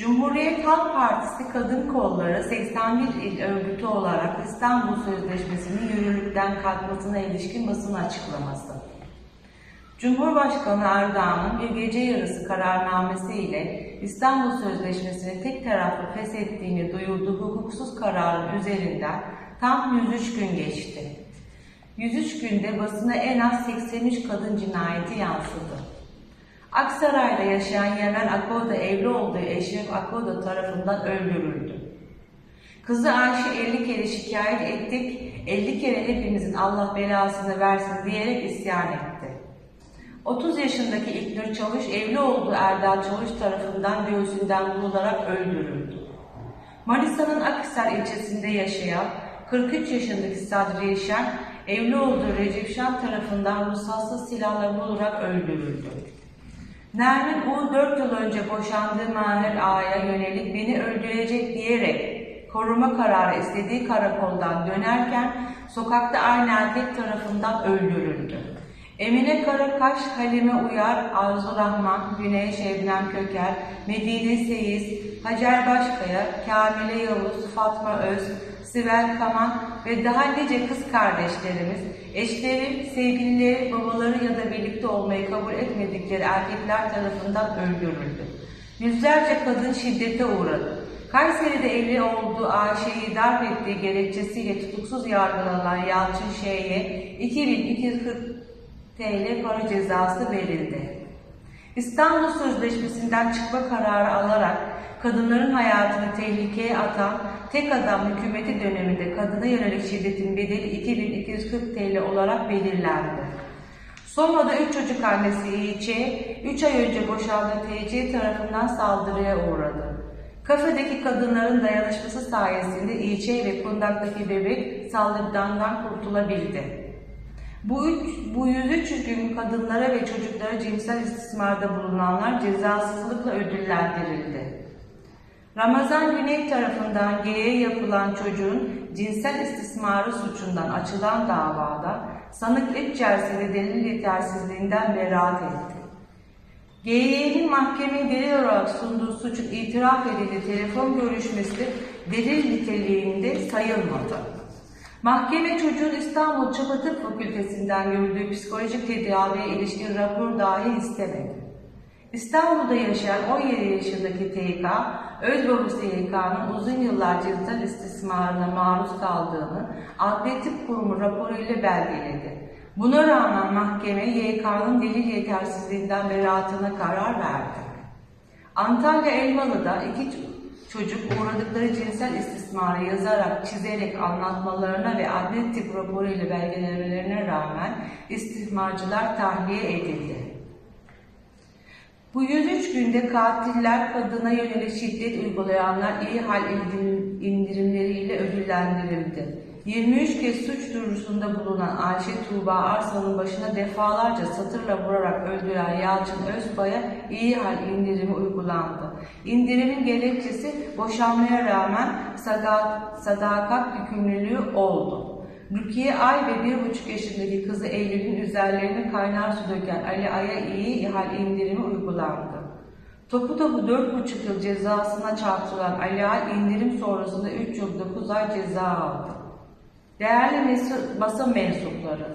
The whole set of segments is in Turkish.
Cumhuriyet Halk Partisi Kadın Kolları 81 il örgütü olarak İstanbul Sözleşmesi'nin yürürlükten kalkmasına ilişkin basın açıklaması. Cumhurbaşkanı Erdoğan'ın bir gece yarısı kararnamesi ile İstanbul Sözleşmesi'ni tek taraflı feshettiğini duyurduğu hukuksuz kararın üzerinden tam 103 gün geçti. 103 günde basına en az 83 kadın cinayeti yansıdı. Aksaray'da yaşayan Yemen Akoda evli olduğu Eşref Akoda tarafından öldürüldü. Kızı Ayşe 50 kere şikayet ettik, 50 kere hepimizin Allah belasını versin diyerek isyan etti. 30 yaşındaki İlknur Çavuş evli olduğu Erdal Çavuş tarafından göğsünden vurularak öldürüldü. Manisa'nın Akhisar ilçesinde yaşayan 43 yaşındaki Sadri Şen, evli olduğu Recep Şen tarafından ruhsatsız silahla vurularak öldürüldü. Nermin U 4 yıl önce boşandığı Maher Ağa'ya yönelik beni öldürecek diyerek koruma kararı istediği karakoldan dönerken sokakta aynı erkek tarafından öldürüldü. Emine Karakaş, Halime Uyar, Arzu Rahman, Güney Şebnem Köker, Medine Seyiz, Hacer Başkaya, Kamile Yavuz, Fatma Öz, Sibel Kaman ve daha nice kız kardeşlerimiz, eşleri, sevgilileri, babaları ya da birlikte olmayı kabul etmedikleri erkekler tarafından öldürüldü. Yüzlerce kadın şiddete uğradı. Kayseri'de evli olduğu Ayşe'yi darp ettiği gerekçesiyle tutuksuz yargılanan Yalçın Şeyh'e 2240 TL para cezası verildi. İstanbul Sözleşmesi'nden çıkma kararı alarak kadınların hayatını tehlikeye atan tek adam hükümeti döneminde kadına yönelik şiddetin bedeli 2240 TL olarak belirlendi. Soma'da 3 çocuk annesi İğçe, 3 ay önce boşandığı TC tarafından saldırıya uğradı. Kafedeki kadınların dayanışması sayesinde İğçe ve kundaktaki bebek saldırıdan kurtulabildi. Bu, üç, bu 103 gün kadınlara ve çocuklara cinsel istismarda bulunanlar cezasızlıkla ödüllendirildi. Ramazan Güney tarafından G'ye yapılan çocuğun cinsel istismarı suçundan açılan davada sanık İpçerse delil yetersizliğinden beraat etti. GY'nin mahkemeye delil olarak sunduğu suçun itiraf edildiği telefon görüşmesi delil niteliğinde sayılmadı. Mahkeme çocuğun İstanbul Çapa Tıp Fakültesinden gördüğü psikolojik tedaviye ilişkin rapor dahi istemedi. İstanbul'da yaşayan 17 yaşındaki TK, öz babası YK'nın uzun yıllar cinsel istismarına maruz kaldığını Adli Tıp Kurumu raporuyla belgeledi. Buna rağmen mahkeme YK'nın delil yetersizliğinden beraatına karar verdi. Antalya Elmalı'da iki çocuk uğradıkları cinsel istismarı yazarak, çizerek anlatmalarına ve adli tıp raporu ile belgelemelerine rağmen istismarcılar tahliye edildi. Bu 103 günde katiller kadına yönelik şiddet uygulayanlar iyi hal indirimleriyle ödüllendirildi. 23 kez suç duyurusunda bulunan Ayşe Tuğba Arslan'ın başına defalarca satırla vurarak öldüren Yalçın Özbay'a iyi hal indirimi uygulandı. İndirimin gerekçesi boşanmaya rağmen sadak, sadakat yükümlülüğü oldu. Rukiye Ay ve bir buçuk yaşındaki kızı Eylül'ün üzerlerine kaynar su döken Ali Ay'a iyi hal indirimi uygulandı. Topu topu dört buçuk yıl cezasına çarptırılan Ali Ay indirim sonrasında 3 yıl 9 ay ceza aldı. Değerli basın mensupları,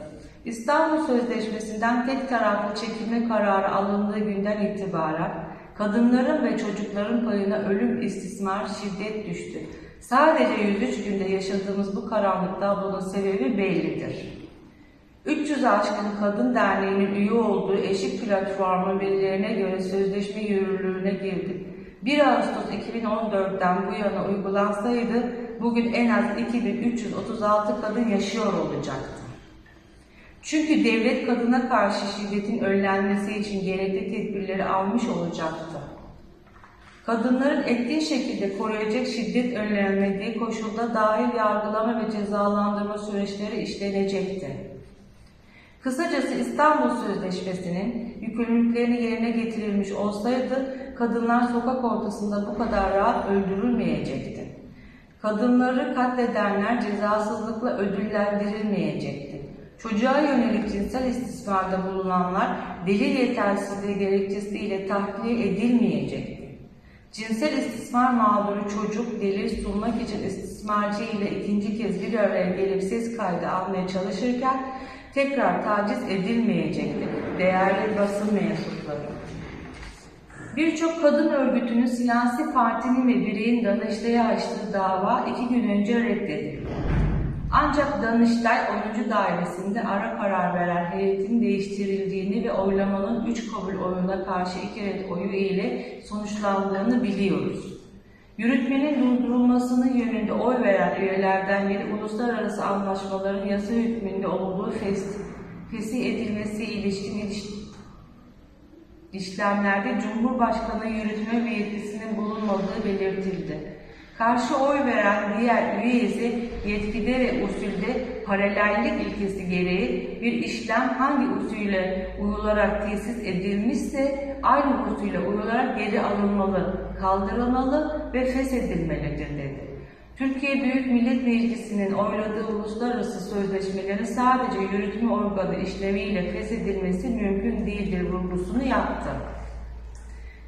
İstanbul Sözleşmesi'nden tek taraflı çekilme kararı alındığı günden itibaren kadınların ve çocukların payına ölüm, istismar, şiddet düştü. Sadece 103 günde yaşadığımız bu karanlık tablonun sebebi bellidir. 300 aşkın Kadın Derneği'nin üye olduğu eşik platformu verilerine göre sözleşme yürürlüğüne girdi. 1 Ağustos 2014'ten bu yana uygulansaydı bugün en az 2336 kadın yaşıyor olacaktı. Çünkü devlet kadına karşı şiddetin önlenmesi için gerekli tedbirleri almış olacaktı. Kadınların etkin şekilde koruyacak şiddet önlenmediği koşulda dahil yargılama ve cezalandırma süreçleri işlenecekti. Kısacası İstanbul Sözleşmesi'nin yükümlülüklerini yerine getirilmiş olsaydı kadınlar sokak ortasında bu kadar rahat öldürülmeyecekti. Kadınları katledenler cezasızlıkla ödüllendirilmeyecekti. Çocuğa yönelik cinsel istismarda bulunanlar delil yetersizliği gerekçesiyle tahliye edilmeyecekti. Cinsel istismar mağduru çocuk delil sunmak için istismarcı ile ikinci kez bir araya gelip ses kaydı almaya çalışırken tekrar taciz edilmeyecektir. Değerli basın mensupları. Birçok kadın örgütünün siyasi partinin ve bireyin Danıştay'a açtığı dava iki gün önce reddedildi. Ancak Danıştay 10. dairesinde ara karar veren heyetin değiştirildiğini ve oylamanın 3 kabul oyuna karşı 2 red oyu ile sonuçlandığını biliyoruz. Yürütmenin durdurulmasının yönünde oy veren üyelerden biri uluslararası anlaşmaların yasa hükmünde olduğu fes, fesih edilmesi ilişkin iliş- işlemlerde Cumhurbaşkanı yürütme yetkisinin bulunmadığı belirtildi. Karşı oy veren diğer üye ise yetkide ve usulde paralellik ilkesi gereği bir işlem hangi usule uyularak tesis edilmişse aynı usule uyularak geri alınmalı, kaldırılmalı ve feshedilmelidir dedi. Türkiye Büyük Millet Meclisi'nin oyladığı uluslararası sözleşmelerin sadece yürütme organı işleviyle feshedilmesi mümkün değildir vurgusunu yaptı.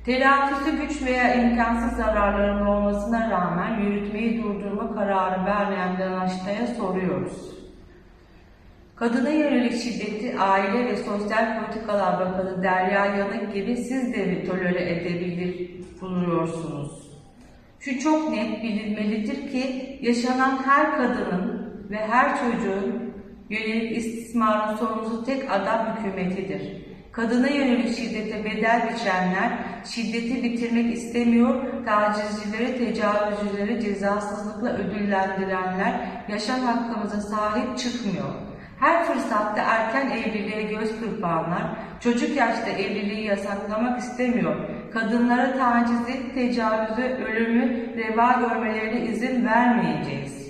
Telafisi güç veya imkansız zararların olmasına rağmen yürütmeyi durdurma kararı vermeyen Danıştay'a soruyoruz. Kadına yönelik şiddeti Aile ve Sosyal Politikalar Bakanı Derya Yanık gibi siz de mi tolere edebilir buluyorsunuz? Şu çok net bilinmelidir ki yaşanan her kadının ve her çocuğun yönelik istismarın sorumlusu tek adam hükümetidir. Kadına yönelik şiddete bedel biçenler, şiddeti bitirmek istemiyor, tacizcileri, tecavüzcüleri cezasızlıkla ödüllendirenler yaşam hakkımıza sahip çıkmıyor. Her fırsatta erken evliliğe göz kırpanlar, çocuk yaşta evliliği yasaklamak istemiyor. Kadınlara tacizi, tecavüzü, ölümü reva görmelerine izin vermeyeceğiz.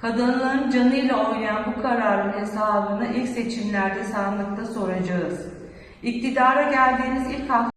Kadınların canıyla oynayan bu kararın hesabını ilk seçimlerde sandıkta soracağız. İktidara geldiğiniz ilk hafta